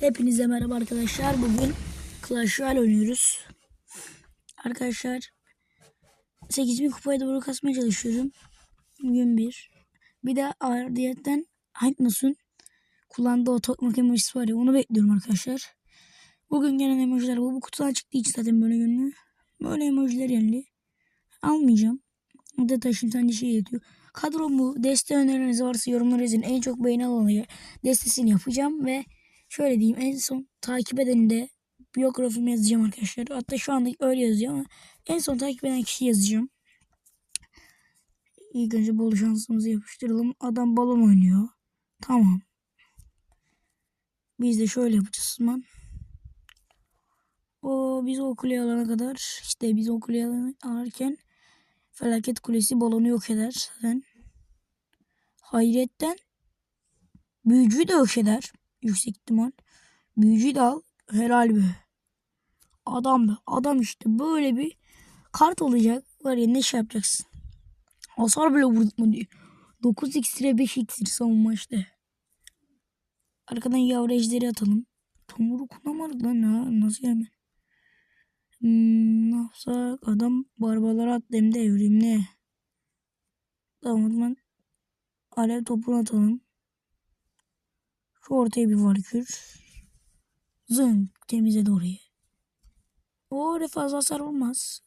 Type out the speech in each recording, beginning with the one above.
Hepinize merhaba arkadaşlar. Bugün Clash Royale oynuyoruz. Arkadaşlar 8000 kupaya doğru kasmaya çalışıyorum. Gün bir. Bir de ardiyetten Hypnos'un kullandığı o tokmak emojisi var ya onu bekliyorum arkadaşlar. Bugün gelen emojiler bu. Bu kutudan çıktığı için zaten böyle görünüyor. Böyle emojiler yerli. Almayacağım. Bu da taşım sence şey yetiyor. Kadrom bu. Deste önerileriniz varsa yorumlara yazın. En çok beğeni alanı destesini yapacağım ve şöyle diyeyim en son takip edeni de biyografimi yazacağım arkadaşlar. Hatta şu anda öyle yazıyor ama en son takip eden kişi yazacağım. İlk önce bol şansımızı yapıştıralım. Adam balon oynuyor. Tamam. Biz de şöyle yapacağız man. O biz o kuleyi alana kadar işte biz o kuleyi alırken felaket kulesi balonu yok eder zaten. Hayretten büyücüyü de yok eder. Yüksek ihtimal. Büyücüyü de al. Helal be. Adam be. Adam işte böyle bir kart olacak. Var ya ne şey yapacaksın. Hasar bile vurdurtma diyor. 9 iksire 5 iksir savunma işte. Arkadan yavru ejderi atalım. Tomuru kullanmadık lan ha. Nasıl yani? Hmm, ne yapsak? Adam barbalara hem de evrimli. Tamam o zaman alev topunu atalım. Şu ortaya bir varkür. Zın temizledi orayı. O öyle fazla hasar olmaz.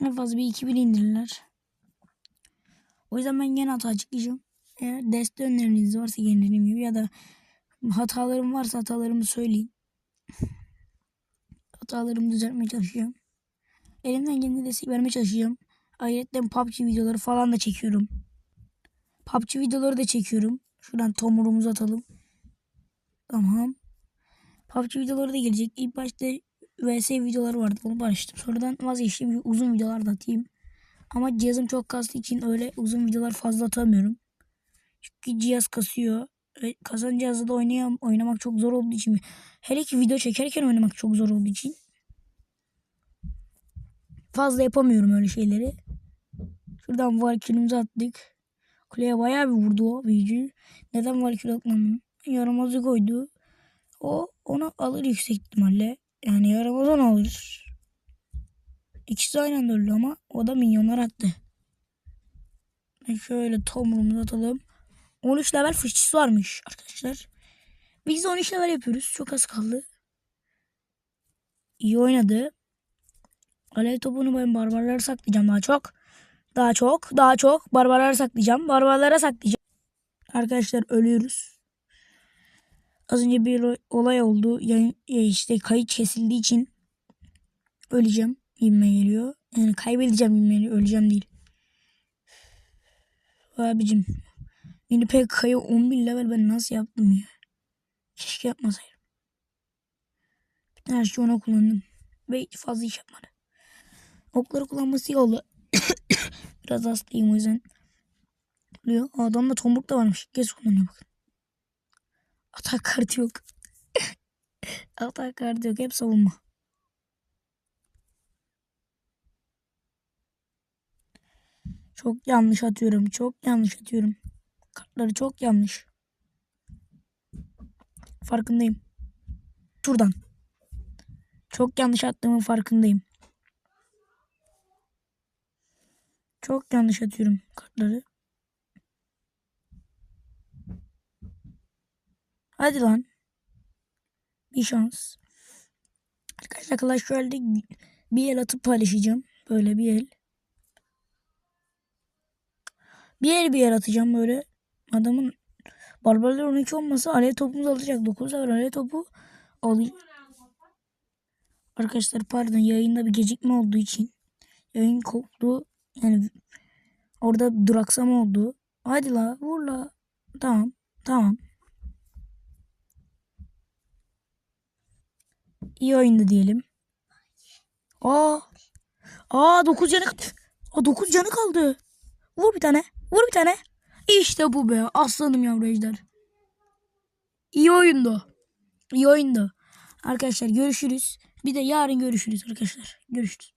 En fazla bir 2000 indirirler. O yüzden ben gene hata açıklayacağım. Eğer deste öneriniz varsa gene gibi ya da hatalarım varsa hatalarımı söyleyin. Hatalarımı düzeltmeye çalışacağım. Elimden geldiğince destek vermeye çalışacağım. Ayrıca PUBG videoları falan da çekiyorum. PUBG videoları da çekiyorum. Şuradan tomurumuzu atalım. Tamam. PUBG videoları da gelecek. İlk başta VS videoları vardı. Onu paylaştım. Sonradan vazgeçtim. Uzun videolar da atayım. Ama cihazım çok kastığı için öyle uzun videolar fazla atamıyorum. Çünkü cihaz kasıyor. Ve kasan cihazda da oynayam, oynamak çok zor olduğu için. Hele ki video çekerken oynamak çok zor olduğu için. Fazla yapamıyorum öyle şeyleri. Şuradan Valkyrie'mizi attık. Kuleye bayağı bir vurdu o büyücü. Neden Valkyrie atlamını? Yaramazı koydu. O onu alır yüksek ihtimalle. Yani yaramaz onu alır. İkisi aynı anda öldü ama o da minyonlar attı. Şöyle tomrumuzu atalım. 13 level fışçısı varmış arkadaşlar. Biz de 13 level yapıyoruz. Çok az kaldı. İyi oynadı. Alev topunu ben barbarlara saklayacağım daha çok. Daha çok, daha çok barbarlara saklayacağım. Barbarlara saklayacağım. Arkadaşlar ölüyoruz. Az önce bir olay oldu. Yani işte kayıt kesildiği için öleceğim. İnme geliyor. Yani kaybedeceğim geliyor. Öleceğim değil. Abicim. Mini PK'yı 11 level ben nasıl yaptım ya? Keşke yapmasaydım. Her şeyi ona kullandım. Ve fazla iş yapmadı. Okları kullanması iyi oldu. Biraz hastayım o yüzden. Oluyor. Adamda tombuk da varmış. Geç kullanıyor bakın. Atak kartı yok. Atak kartı yok. Hep savunma. Çok yanlış atıyorum. Çok yanlış atıyorum. Kartları çok yanlış. Farkındayım. Şuradan. Çok yanlış attığımın farkındayım. Çok yanlış atıyorum kartları. Hadi lan. Bir şans. Arkadaşlar Clash Royale'de bir el atıp paylaşacağım. Böyle bir el. Bir el bir el atacağım böyle. Adamın Barbarlar 12 olmasa alev topumuzu alacak. 9 level alev topu alacak. Arkadaşlar pardon yayında bir gecikme olduğu için yayın koptu. Yani orada duraksama oldu. Hadi la vur la. Tamam. Tamam. İyi oyundu diyelim. Aa. Aa 9 canı Aa 9 canı kaldı. Vur bir tane. Vur bir tane. İşte bu be. Aslanım yavru ejder. İyi oyundu. İyi oyundu. Arkadaşlar görüşürüz. Bir de yarın görüşürüz arkadaşlar. Görüşürüz.